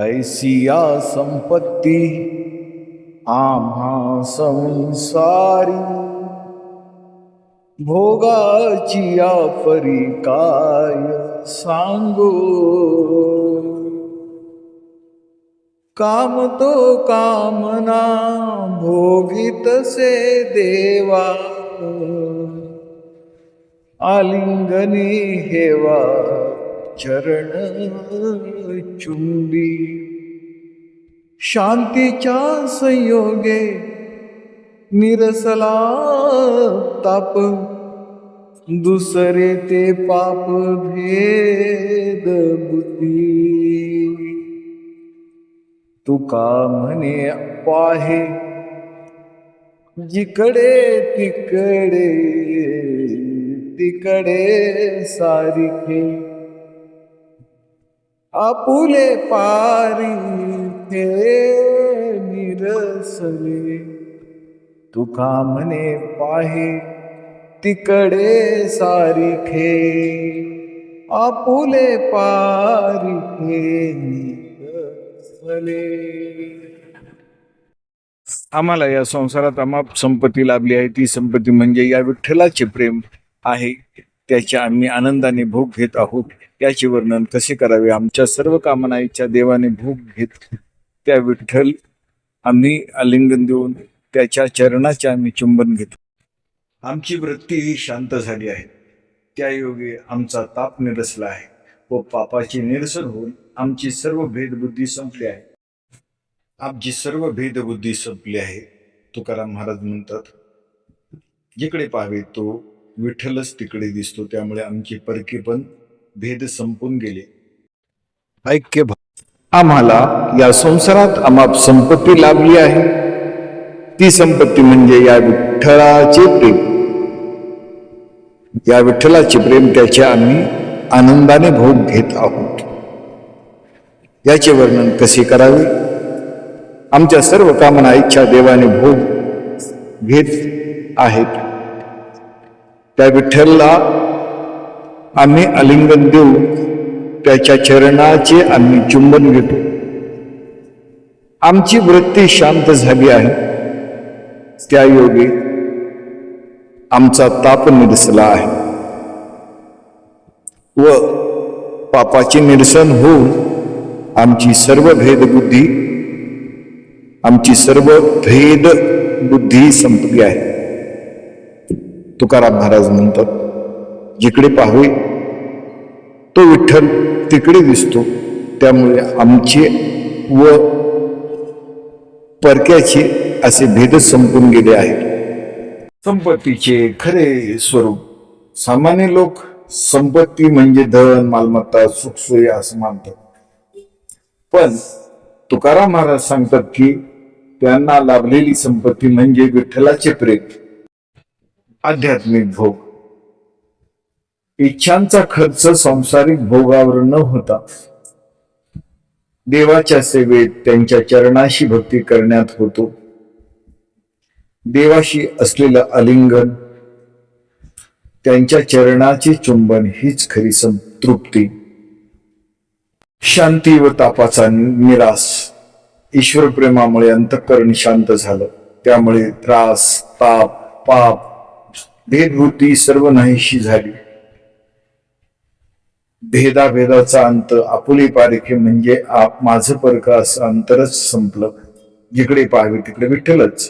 Isaiah संपत्ती आम्हा संसारी भोगाची या परी काय सांगू। काम तो कामना भोगितसे देवा। आलिंगनी हेवा चरण चुंबी शांतीच्या संयोगे निरसला ताप. दुसरे ते पाप भेद बुद्धी. तुका म्हणे पाहे जिकडे तिकडे तिकडे सारिखे. आपुले पारी ते निरसले तुका म्हणे पाहे तिकडे सारिखे आपुले पारिखे निरसले आम्हाला या संसारात अमाप संपत्ती लाभली आहे. ती संपत्ती म्हणजे या विठ्ठलाचे प्रेम आहे. त्याचे आम्ही आनंदाने भोग घेत आहोत. याचे वर्णन कसे करावे? आमच्या सर्व कामना इच्छा देवाने भोग घेत त्या विठ्ठल आम्ही आलिंगन देऊन त्याच्या चरणाचे आम्ही चुंबन घेतो. आमची वृत्ती ही शांत झाली आहे. त्या योगे आमचा ताप निरसला आहे व पापाची निरसन होऊन आमची सर्व भेदबुद्धी संपली आहे. आमची सर्व भेदबुद्धी संपली आहे. तुकाराम महाराज म्हणतात जिकडे पाहावे तो विठ्ठलच तिकडे दिसतो. त्यामुळे आमचे परके पण भेद संपून गेले. ऐक्य आम्हाला या संसारात आम्हाला संपत्ती लाभली आहे. ती संपत्ती म्हणजे या विठ्ठलाचे प्रेम. या विठ्ठलाचे प्रेम त्याचे आम्ही आनंदाने भोग घेत आहोत. याचे वर्णन कसे करावे? आमच्या सर्व कामना इच्छा देवाने भोग घेत आहेत. त्या विठ्ठलला आम्ही आलिंगन देऊ त्याच्या चरणाचे आम्ही चुंबन घेतो. आमची वृत्ती शांत झाली आहे. त्या योगे आमचा ताप निरसला आहे. व पापाचे निरसन होऊन आमची सर्व भेदबुद्धी आमची सर्व भेद बुद्धी संपली आहे. तुकाराम महाराज म्हणतात जिकडे पाहावे तो विठ्ठल तिकडे दिसतो. त्यामुळे आमचे व परक्याचे असे भेद संपून गेले आहेत. संपत्तीचे खरे स्वरूप. सामान्य लोक संपत्ती म्हणजे धन मालमत्ता सुखसोयी असं मानतात. पण तुकाराम महाराज सांगतात की त्यांना लाभलेली संपत्ती म्हणजे विठ्ठलाचे प्रेम आध्यात्मिक भोग. इच्छांचा खर्च सांसारिक भोगावर न होता. देवाच्या सेवेत त्यांच्या चरणाशी भक्ती करण्यात होतो. देवाशी असलेलं आलिंगन त्यांच्या चरणाचे चुंबन हीच खरी संतृप्ती. शांती व तापाचा निराश ईश्वर प्रेमामुळे अंतःकरण शांत झालं. त्यामुळे त्रास ताप पाप भेदवृत्ती सर्व नाहीशी झाली. भेदाभेदाचा अंत आपुली पारखे म्हणजे आप माझं परक असं अंतरच संपलं. जिकडे पाहावे तिकडे विठ्ठलच.